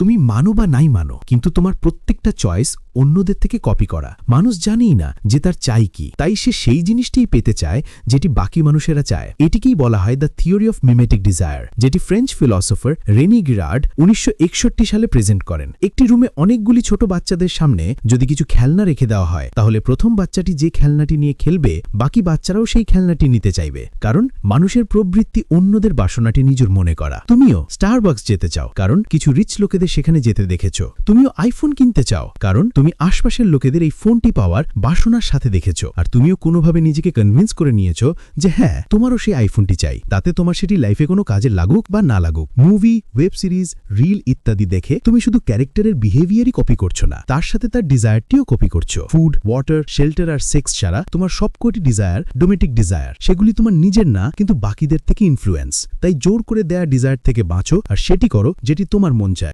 তুমি মানো বা নাই মানো কিন্তু তোমার প্রত্যেকটা চয়েস অন্যদের থেকে কপি করা। মানুষ জানেই না যে তার চাই কি। তাই সে সেই জিনিসটিই পেতে চায় যেটি বাকি মানুষেরা চায়। এটিকেই বলা হয় the theory of mimetic desire যেটি ফ্রেঞ্চ ফিলসফার রেনি গিরার্ড উনিশশো সালে প্রেজেন্ট করেন। একটি রুমে অনেকগুলি ছোট বাচ্চাদের সামনে যদি কিছু খেলনা রেখে দেওয়া হয়, তাহলে প্রথম বাচ্চাটি যে খেলনাটি নিয়ে খেলবে, বাকি বাচ্চারাও সেই খেলনাটি নিতে চাইবে। কারণ মানুষের প্রবৃত্তি অন্যদের বাসনাটি নিজের মনে করা। তুমিও স্টারবাক্স যেতে চাও, কারণ কিছু রিচ লোকেদের সেখানে যেতে দেখেছ। তুমিও আইফোন কিনতে চাও, কারণ তুমি আশপাশের লোকেদের এই ফোনটি পাওয়ার বাসনার সাথে দেখেছ, আর তুমিও কোনোভাবে নিজেকে কনভিন্স করে নিয়েছো যে হ্যাঁ তোমারও সেই আইফোনটি চাই। তাতে তোমার সেটি লাইফে কোনো কাজে লাগুক বা না লাগুক। মুভি ওয়েব সিরিজ রিল ইত্যাদি দেখে তুমি শুধু ক্যারেক্টারের বিহেভিয়ারই কপি করছ না, তার সাথে তার ডিজায়ারটিও কপি করছ। ফুড ওয়াটার শেল্টার আর সেক্স ছাড়া তোমার সবকটি ডিজায়ার ডোমেটিক ডিজায়ার সেগুলি তোমার নিজের না, কিন্তু বাকিদের থেকে ইনফ্লুয়েন্স তাই জোর করে দেয়া ডিজায়ার থেকে বাঁচো, আর সেটি করো যেটি তোমার মন চায়।